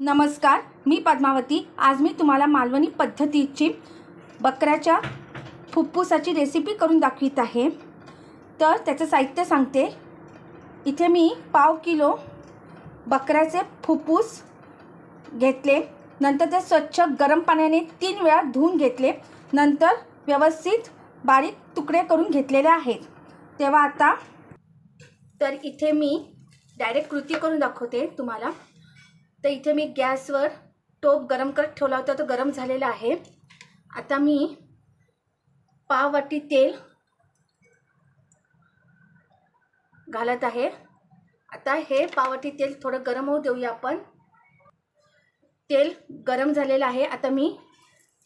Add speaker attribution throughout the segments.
Speaker 1: नमस्कार मी पद्मावती. आज मी तुम्हाला मालवणी पद्धतीची बकऱ्याच्या फुफ्फुसाची रेसिपी करून दाखवित आहे. तर त्याचं साहित्य सांगते. इथे मी पाव किलो बकऱ्याचे फुप्फूस घेतले. नंतर ते स्वच्छ गरम पाण्याने तीन वेळा धुवून घेतले. नंतर व्यवस्थित बारीक तुकडे करून घेतलेले आहेत. तेव्हा आता तर इथे मी डायरेक्ट कृती करून दाखवते तुम्हाला. तर इथे मी गॅसवर टोप गरम करत ठेवला होता तो गरम झालेला आहे. आता मी पाववाटी तेल घालत आहे. आता हे पाववाटी तेल थोडं गरम होऊ देऊया आपण. तेल गरम झालेलं आहे. आता मी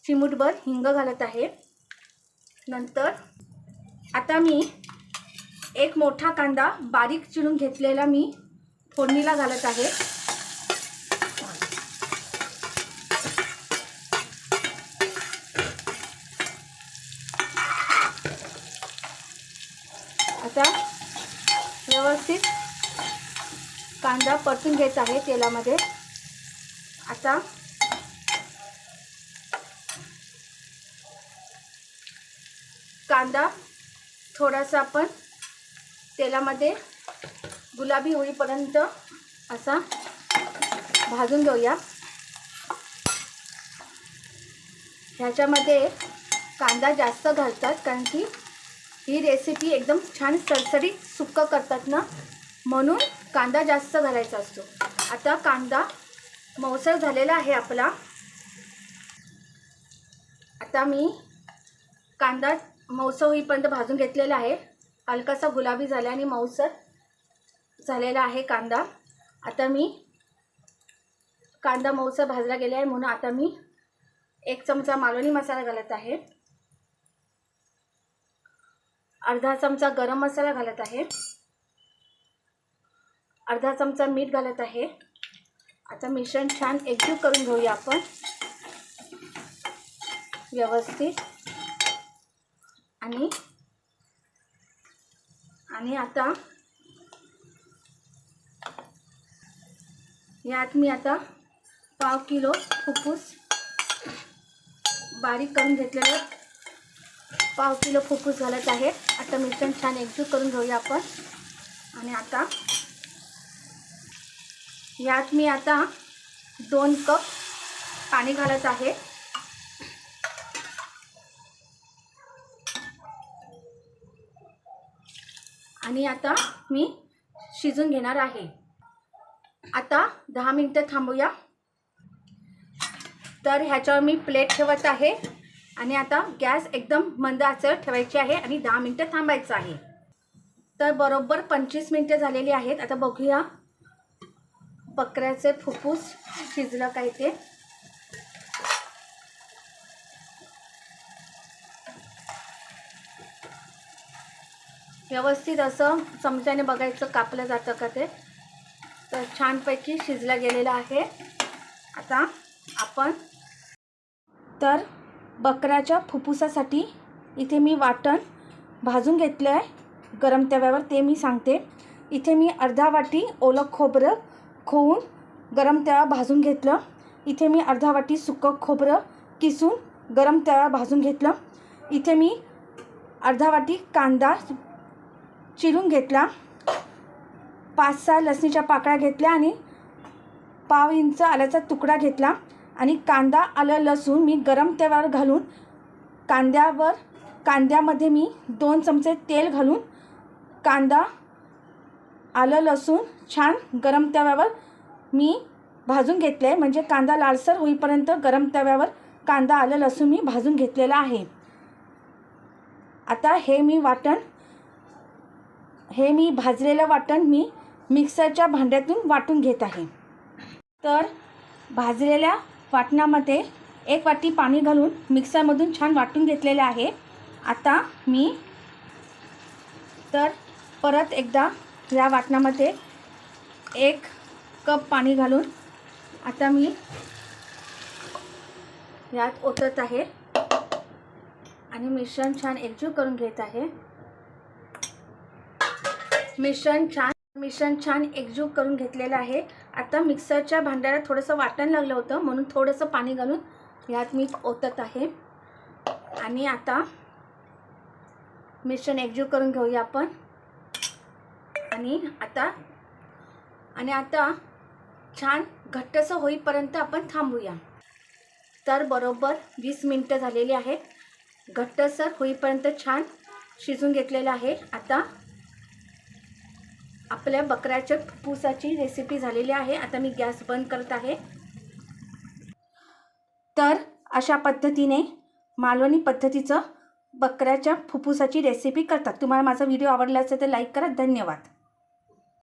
Speaker 1: चिमूटभर हिंग घालत आहे. नंतर आता मी एक मोठा कांदा बारीक चिरून घेतलेला मी फोडणीला घालत आहे. आता व्यवस्थित कांदा परतून घ्यायचा आहे तेलामध्ये. आता कांदा थोडासा आपण तेलामध्ये गुलाबी होईपर्यंत असा भाजून घेऊया. ह्याच्यामध्ये कांदा जास्त घालतात कारण की ही रेसिपी एकदम छान सरसरीत सुक्क करतात ना? म्हणून कांदा जास्त घालायचा असतो. आता कांदा मौसर झालेला आहे आपला. आता मी कांदा मौसर होईपर्यंत भाजून घेतलेला आहे. हलकासा गुलाबी झाला आणि मऊसर झालेला आहे कांदा. आता मी कांदा मऊसर भाजला गेला आहे म्हणून आता मी एक चमचा मालवणी मसाला घालत आहे. अर्धा चमचा गरम मसाला घालत आहे. अर्धा चमचा मीठ घालत आहे. आता मिश्रण छान एकजीव करून घेऊया आपण. व्यवस्थित. आणि आणि आता यात मी आता पाव किलो फुफ्फुस बारीक करून घेतलेलं पाव किलो फुफ्फूस घालत आहे. आता मिश्रण छान एकजूट करून घेऊया आपण. आणि आता यात मी आता दोन कप पाणी घालत आहे. आणि आता मी शिजून घेणार आहे. आता दहा मिनटं थांबूया. तर ह्याच्यावर मी प्लेट ठेवत आहे. आणि आता गॅस एकदम मंद ठेवायची आहे आणि दहा मिनटं थांबायचं आहे. तर बरोबर पंचवीस मिनटं झालेली आहेत. आता बघूया बकऱ्याचे फुफ्फूस शिजलं काय ते व्यवस्थित असं चमच्याने बघायचं कापलं जातं का ते? तर छानपैकी शिजलं गेलेलं आहे. आता आपण तर बकऱ्याच्या फुफ्फुसासाठी इथे मी वाटण भाजून घेतलं आहे. गरम तव्यावर ते मी सांगते. इथे मी अर्धा वाटी ओलं खोबरं खोवून गरम तवा भाजून घेतलं. इथे मी अर्धा वाटी सुकं खोबरं किसून गरम तवा भाजून घेतलं. इथे मी अर्धा वाटी कांदा चिरून घेतला. पाच सहा लसणीच्या पाकळ्या घेतल्या आणि पाव इंच आल्याचा तुकडा घेतला. आणि कांदा आलं लसूण मी गरम तव्यावर घालून कांद्यावर कांद्यामध्ये मी दोन चमचे तेल घालून कांदा आलं लसूण छान गरम तव्यावर मी भाजून घेतले. आहे म्हणजे कांदा लालसर होईपर्यंत गरम तव्यावर कांदा आलं लसूण मी भाजून घेतलेला आहे. आता हे मी वाटण हे मी भाजलेलं वाटण मी मिक्सरच्या भांड्यातून वाटून घेत आहे. तर भाजलेल्या वाटणामध्ये एक वाटी पाणी घालून मिक्सरमधून छान वाटून घेतलेले आहे. आता मी तर परत एकदा या वाटणामध्ये एक कप पाणी घालून आता मी यात ओतत आहे. आणि मिश्रण छान एकजीव करून घेत आहे. मिश्रण छान मिश्रण छान एकजीव करून घेतलेलं आहे. आता मिक्सरच्या भांड्याला थोडंसं वाटण लागलं होतं म्हणून थोडंसं पाणी घालून ह्यात मी ओतत आहे. आणि आता मिश्रण एकजीव करून घेऊया आपण. आणि आता आणि आता छान घट्टसं होईपर्यंत आपण थांबूया. तर बरोबर वीस मिनटं झालेली आहेत. घट्टसर होईपर्यंत छान शिजून घेतलेलं आहे. आता आपल्या बकऱ्याच्या फुफ्फुसाची रेसिपी झालेली आहे. आता मी गॅस बंद करत आहे. तर अशा पद्धतीने मालवणी पद्धतीचं बकऱ्याच्या फुफ्फुसाची रेसिपी करतात. तुम्हाला माझा व्हिडिओ आवडला असेल तर लाईक करा. धन्यवाद.